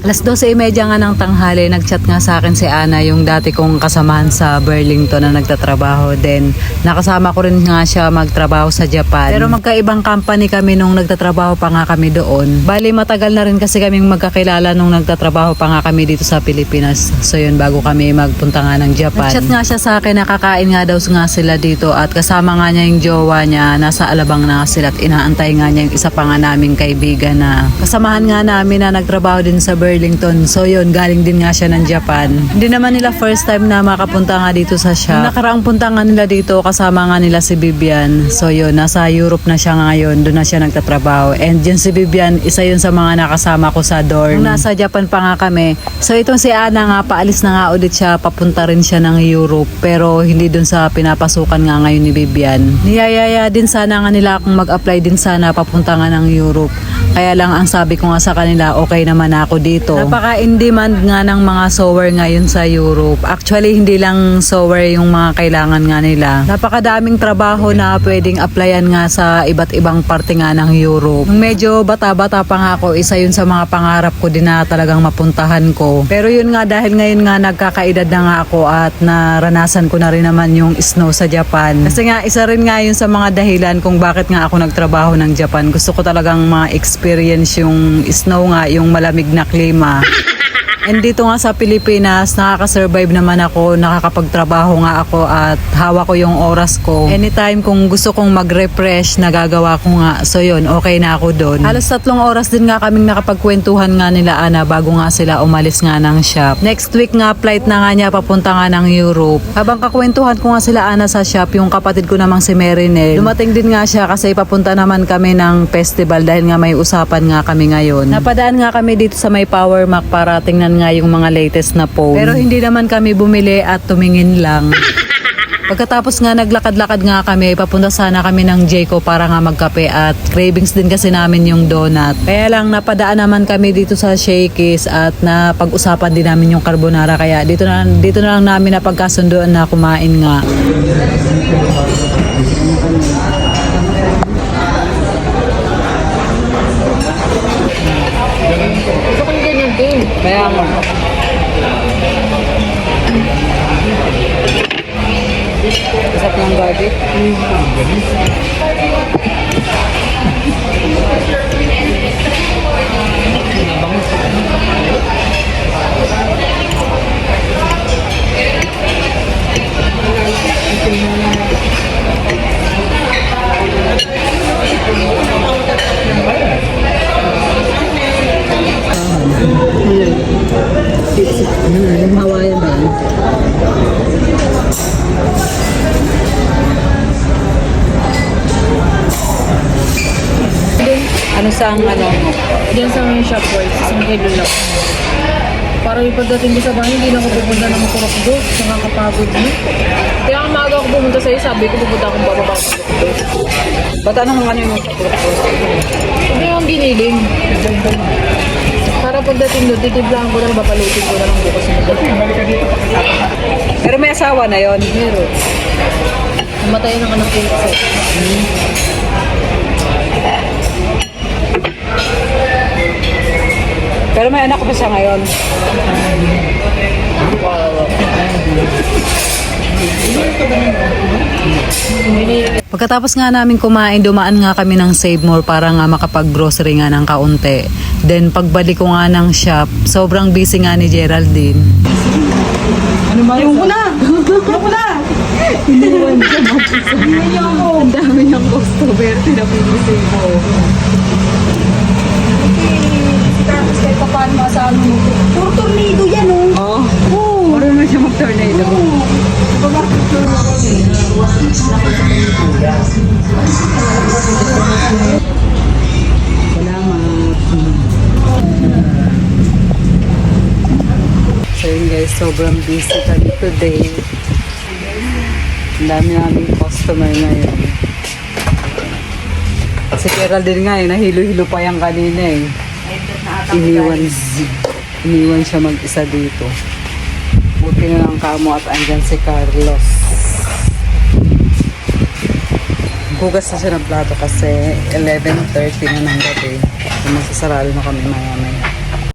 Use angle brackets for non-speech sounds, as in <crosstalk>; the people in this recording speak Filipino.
Alas 12.30 nga ng tanghali, nagchat nga sa akin si Ana, yung dati kong kasamahan sa Burlington na nagtatrabaho. Then, nakasama ko rin nga siya magtrabaho sa Japan. Pero magkaibang company kami nung nagtatrabaho pa nga kami doon. Bali, matagal na rin kasi kaming magkakilala nung nagtatrabaho pa nga kami dito sa Pilipinas. So yun, bago kami magpunta nga ng Japan. Nagchat nga siya sa akin, nakakain nga daw nga sila dito at kasama nga niya yung jowa niya, nasa alabang na sila at inaantay nga niya yung isa pa nga naming kaibigan na kasamahan nga namin na nagtrabaho din sa Burlington. So yun, galing din nga siya ng Japan. Hindi naman nila first time na makapunta nga dito sa. Yung nakaraang punta nga nila dito, kasama nga nila si Bibian. So yun, nasa Europe na siya ngayon, doon na siya nagtatrabaho. And yun si Bibian, isa yun sa mga nakasama ko sa dorm. Nung nasa Japan pa nga kami. So itong si Ana nga, paalis na nga ulit siya, papunta rin siya ng Europe. Pero hindi doon sa pinapasukan nga ngayon ni Bibian. Niyayaya din sana nga nila akong mag-apply din sana papunta nga ng Europe. Kaya lang ang sabi ko nga sa kanila, okay naman ako dito. Napaka-in-demand nga ng mga sewer ngayon sa Europe. Actually, hindi lang sewer yung mga kailangan nga nila. Napakadaming trabaho na pwedeng applyan nga sa iba't ibang parte nga ng Europe. Nung medyo bata-bata pa nga ako, isa yun sa mga pangarap ko din na talagang mapuntahan ko. Pero yun nga, dahil ngayon nga nagkakaedad na nga ako at naranasan ko na rin naman yung snow sa Japan. Kasi nga, isa rin nga yun sa mga dahilan kung bakit nga ako nagtrabaho ng Japan. Gusto ko talagang ma-experience yung snow nga, yung malamig na klima. <laughs> And dito nga sa Pilipinas, nakaka-survive naman ako, nakakapagtrabaho nga ako at hawak ko yung oras ko. Anytime kung gusto kong mag-refresh, nagagawa ko nga. So yun, okay na ako doon. Halos tatlong oras din nga kaming nakapagkwentuhan nga nila Ana bago nga sila umalis nga ng shop. Next week nga, flight na nga niya papunta nga ng Europe. Habang kakwentuhan ko nga sila Ana sa shop, yung kapatid ko namang si Merinel, dumating din nga siya kasi papunta naman kami ng festival dahil nga may usapan nga kami ngayon. Napadaan nga kami dito sa may Power Mac para tingnan nga yung mga latest na phone. Pero hindi naman kami bumili at tumingin lang. <laughs> Pagkatapos nga naglakad-lakad nga kami, papunta sana kami ng Jayco para nga magkape at cravings din kasi namin yung donut. Kaya lang napadaan naman kami dito sa Shakey's at napag-usapan din namin yung carbonara kaya dito na dito na lang namin napagkasunduan na kumain nga. Kaya nga. Isap ng garlic. Yung Ano sa ang ano? Diyan sa mga shop boys, isang kilo lang. Para yung pagdating ko sa bahay, hindi na ako pupunta ng Makurokdo. Nakakapagod mo. Kaya ang maaga ako pumunta sa'yo, sabi ko pupunta akong bababa ng Makurokdo. Ba't anong ano yung Hindi yung biniling. Para pagdating doon, titiblahan ko lang, babalutin ko na lang bukas ng Pero may asawa na yon. Meron. Namatay ng anak ko isa. Pero may anak pa siya ngayon. Pagkatapos nga namin kumain, dumaan nga kami ng Save More para nga makapag-grocery nga ng kaunti. Then pagbalik ko nga ng shop, sobrang busy nga ni Geraldine. Ano ba yung na! Yung na! Iniwan siya ako. Ang dami niyang customer, pinapibisi mo. Tapos guys, sobrang busy kami today. Ang dami namin customer ngayon. Si Geraldine nga eh, nahilo-hilo pa yan kanina eh. Iniwan, iniwan siya mag-isa dito. Buti na lang kamo at andyan si Carlos. Hugas na siya ng plato kasi 11.30 na ng gabi. So, Magsasarado na kami maya